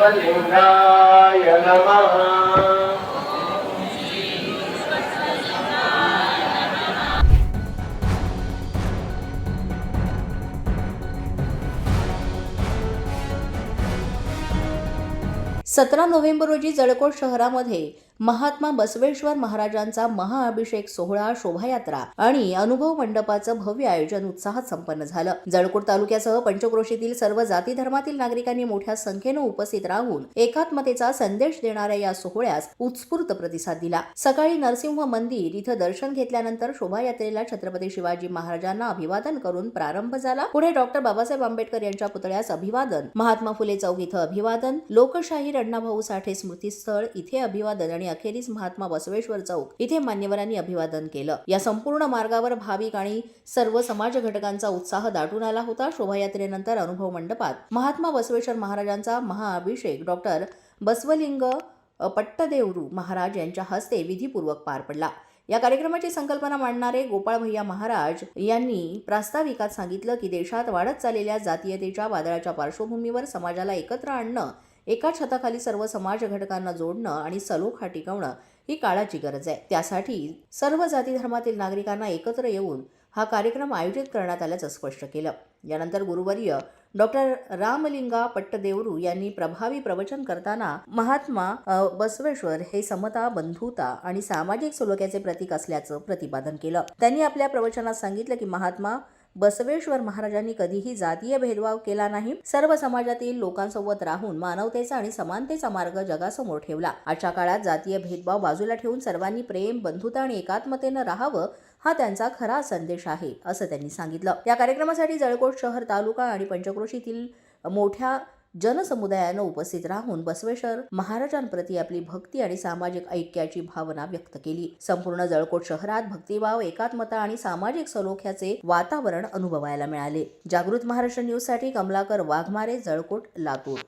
बसवलिंगाय नमः। सतरा नोव्हेंबर रोजी जळकोट शहरामध्ये महात्मा बसवेश्वर महाराजांचा महाअभिषेक सोहळा शोभायात्रा आणि अनुभव मंडपाचं भव्य आयोजन उत्साहात संपन्न झालं. जळकोट तालुक्यासह पंचक्रोशीतील सर्व जाती धर्मातील नागरिकांनी मोठ्या संख्येनं उपस्थित राहून एकात्मतेचा संदेश देणाऱ्या या सोहळ्यास उत्स्फूर्त प्रतिसाद दिला. सकाळी नरसिंह मंदिर इथं दर्शन घेतल्यानंतर शोभायात्रेला छत्रपती शिवाजी महाराजांना अभिवादन करून प्रारंभ झाला. पुढे डॉक्टर बाबासाहेब आंबेडकर यांच्या पुतळ्यास अभिवादन महात्मा फुले चौक इथं अभिवादन लोकशाहीर अण्णाभाऊ साठे स्मृतीस्थळ इथे अभिवादन आणि अखेरीस महात्मा बसवेश्वर चौक इथे मान्यवरांनी अभिवादन केलं. या संपूर्ण मार्गावर भाविक आणि सर्व समाज घटकांचा उत्साह दाटून आला होता. शोभायात्रेनंतर अनुभव मंडपात महात्मा बसवेश्वर महाराजांचा महाअभिषेक डॉक्टर बसवलिंग पट्टदेवरू महाराज यांच्या हस्ते विधीपूर्वक पार पडला. या कार्यक्रमाची संकल्पना मांडणारे गोपाळ भैया महाराज यांनी प्रास्ताविकात सांगितलं की देशात वाढत चाललेल्या जातीयतेच्या वादळाच्या पार्श्वभूमीवर समाजाला एकत्र आणणं एका छताखाली सर्व समाज घटकांना जोडणं आणि सलोखा टिकवणं ही काळाची गरज आहे. त्यासाठी सर्व जाती धर्मातील नागरिकांना एकत्र येऊन हा कार्यक्रम आयोजित करण्यात आल्याचं स्पष्ट केलं. यानंतर गुरुवर्य डॉक्टर रामलिंगा पट्टदेवरू यांनी प्रभावी प्रवचन करताना महात्मा बसवेश्वर हे समता बंधुता आणि सामाजिक सलोख्याचे प्रतीक असल्याचं प्रतिपादन केलं. त्यांनी आपल्या प्रवचनात सांगितलं की महात्मा बसवेश्वर महाराजांनी कधीही जातीय भेदभाव केला नाही. सर्व समाजातील लोकांसोबत राहून मानवतेचा आणि समानतेचा मार्ग जगासमोर ठेवला. आजच्या काळात जातीय भेदभाव बाजूला ठेवून सर्वांनी प्रेम बंधुता आणि एकात्मतेनं राहावं हा त्यांचा खरा संदेश आहे असं त्यांनी सांगितलं. या कार्यक्रमासाठी जळकोट शहर तालुका आणि पंचक्रोशीतील मोठ्या जनसमुदायानं उपस्थित राहून बसवेश्वर महाराजांप्रती आपली भक्ती आणि सामाजिक ऐक्याची भावना व्यक्त केली. संपूर्ण जळकोट शहरात भक्तिभाव एकात्मता आणि सामाजिक सलोख्याचे वातावरण अनुभवायला मिळाले. जागृत महाराष्ट्र न्यूजसाठी कमलाकर वाघमारे जळकोट लातूर.